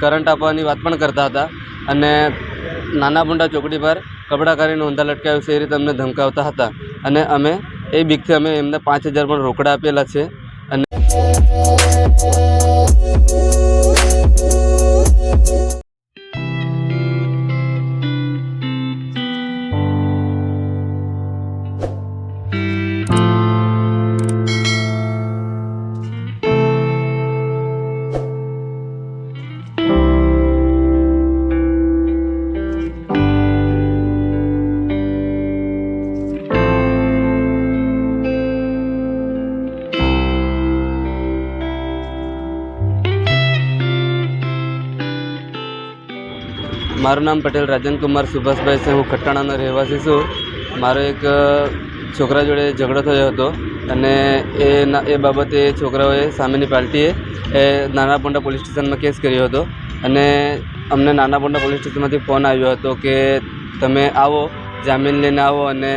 Current આપવાની વાત પણ કરતા હતા અને નાના મોટા ચોકડી પર કપડાં કરીને ઊંધા લટકાવ્યું છે એ રીતે અમને ધમકાવતા હતા. અને અમે એ બીકથી અમે એમને પાંચ હજાર પણ રોકડા આપેલા છે. અને મારું નામ પટેલ રાજનકુમાર સુભાષભાઈ છે, હું ખટાણાનો રહેવાસી છું. મારો એક છોકરા જોડે ઝઘડો થયો હતો અને એ એ બાબતે છોકરાઓએ સામેની પાર્ટીએ એ નાના પોંડા પોલીસ સ્ટેશનમાં કેસ કર્યો હતો અને અમને નાના પોંડા પોલીસ સ્ટેશનમાંથી ફોન આવ્યો હતો કે તમે આવો, જામીન લઈને આવો અને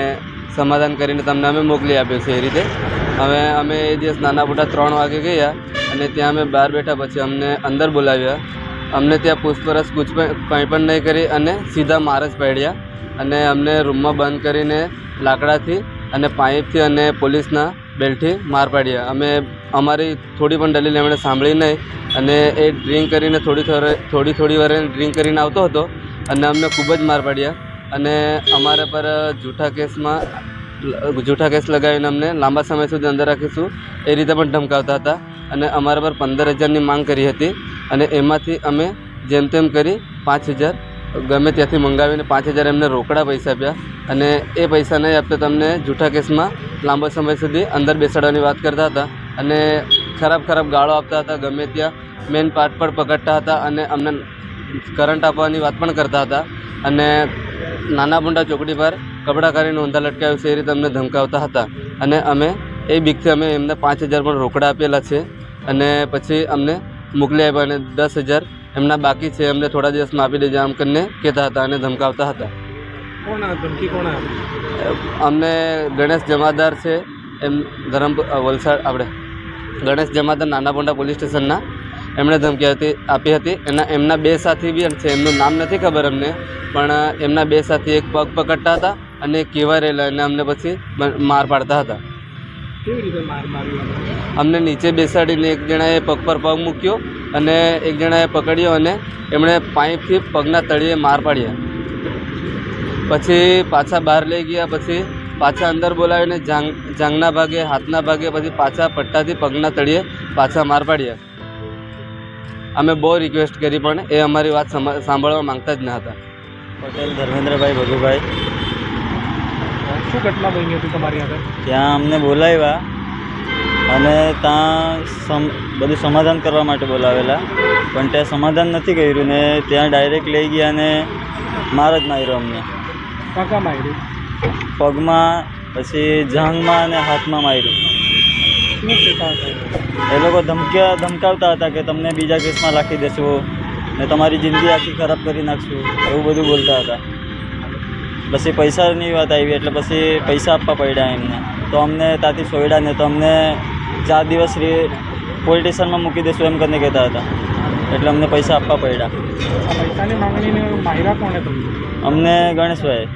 સમાધાન કરીને તમને અમે મોકલી આપ્યો છે એ રીતે. હવે અમે એ દિવસ નાના મોટા ત્રણ વાગે ગયા અને ત્યાં અમે બહાર બેઠા પછી અમને અંદર બોલાવ્યા. અમને ત્યાં પૂછપરછ કુછ પણ કંઈ પણ નહીં કરી અને સીધા માર જ પાડ્યા અને અમને રૂમમાં બંધ કરીને લાકડાથી અને પાઇપથી અને પોલીસના બેલ્ટથી માર પાડ્યા. અમે અમારી થોડી પણ દલીલ એમણે સાંભળી નહીં અને એ ડ્રિંક કરીને થોડી થોડી થોડી થોડી વાર ડ્રિંક કરીને આવતો હતો અને અમને ખૂબ જ માર પાડ્યા અને અમારા પર જૂઠા કેસમાં જૂઠા કેસ લગાવીને અમને લાંબા સમય સુધી અંદર રાખીશું એ રીતે પણ ધમકાવતા હતા અને અમારા પર પંદર હજારની માંગ કરી હતી. અને એમાંથી અમે જેમ તેમ કરી પાંચ હજાર, ગમે ત્યાંથી મંગાવીને પાંચ હજાર એમને રોકડા પૈસા આપ્યા. અને એ પૈસા નહીં આપતા તમને જૂઠા કેસમાં લાંબા સમય સુધી અંદર બેસાડવાની વાત કરતા હતા. અને ખરાબ ખરાબ ગાળો આપતા હતા, ગમે ત્યાં મેન પાર્ટ પર પકડતા હતા અને અમને કરંટ આપવાની વાત પણ કરતા હતા. અને નાના મોટા ચોકડી પર કપડાં કરીને ઊંધા લટકાવ્યું છે એ રીતે અમને ધમકાવતા હતા. અને અમે એ બીકથી અમે એમને પાંચ હજાર પણ રોકડા આપેલા છે. અને પછી અમને મોકલી આપ્યા અને દસ હજાર. એમના બાકી છે એમને થોડા દિવસમાં આપી દેજો આમ કરીને કહેતા હતા અને ધમકાવતા હતા. અમને ગણેશ જમાદાર છે એમ ધરમપુર વલસાડ આપણે. ગણેશ જમાદાર નાના પોંડા પોલીસ સ્ટેશનના. એમણે ધમકી હતી આપી હતી. એના એમના બે સાથી બી છે એમનું નામ નથી ખબર અમને પણ એમના બે સાથી એક પગ પકડતા હતા અને કેવા રહેલા અને અમને પછી માર પાડતા હતા. કેવી રીતે માર માર્યો અમને નીચે બેસાડીને એક જણાએ પગ પર પગ મૂક્યો અને એક જણાએ પકડ્યો અને એમણે પાઇપથી પગના તળિયે માર પાડ્યા. પછી પાછા બહાર લઈ ગયા પછી પાછા અંદર બોલાવીને જાંગ જાંગના ભાગે હાથના ભાગે પછી પાછા પટ્ટાથી પગના તળિયે પાછા માર પાડ્યા. અમે બહુ રિક્વેસ્ટ કરી પણ એ અમારી વાત સાંભળવા માંગતા જ ન હતા. પટેલ ધર્મેન્દ્રભાઈ ભગુભાઈ. શું ઘટના બની હતી તમારી આગળ ત્યાં અમને બોલાવ્યા અને ત્યાં બધું સમાધાન કરવા માટે બોલાવેલા. પણ ત્યાં સમાધાન નથી કર્યું ને ત્યાં ડાયરેક્ટ લઈ ગયા અને માર જ માર્યો અમને. કાકા માર્યું? પગમાં પછી જાંઘમાં અને હાથમાં માર્યું. એ લોકો ધમક્યા ધમકાવતા હતા કે તમને બીજા કેસમાં રાખી દેશું ને તમારી જિંદગી આખી ખરાબ કરી નાખશું એવું બધું બોલતા હતા. પછી પૈસાની વાત આવી એટલે પછી પૈસા આપવા પડ્યા એમને. તો અમને ત્યાંથી છોડ્યા ને તો અમને ચાર દિવસ રે પોલીસ સ્ટેશનમાં મૂકી દેશું એમ કરીને કહેતા હતા. એટલે અમને પૈસા આપવા પડ્યા. પૈસાની માંગણીને કોણે અમને ગણેશભાઈ.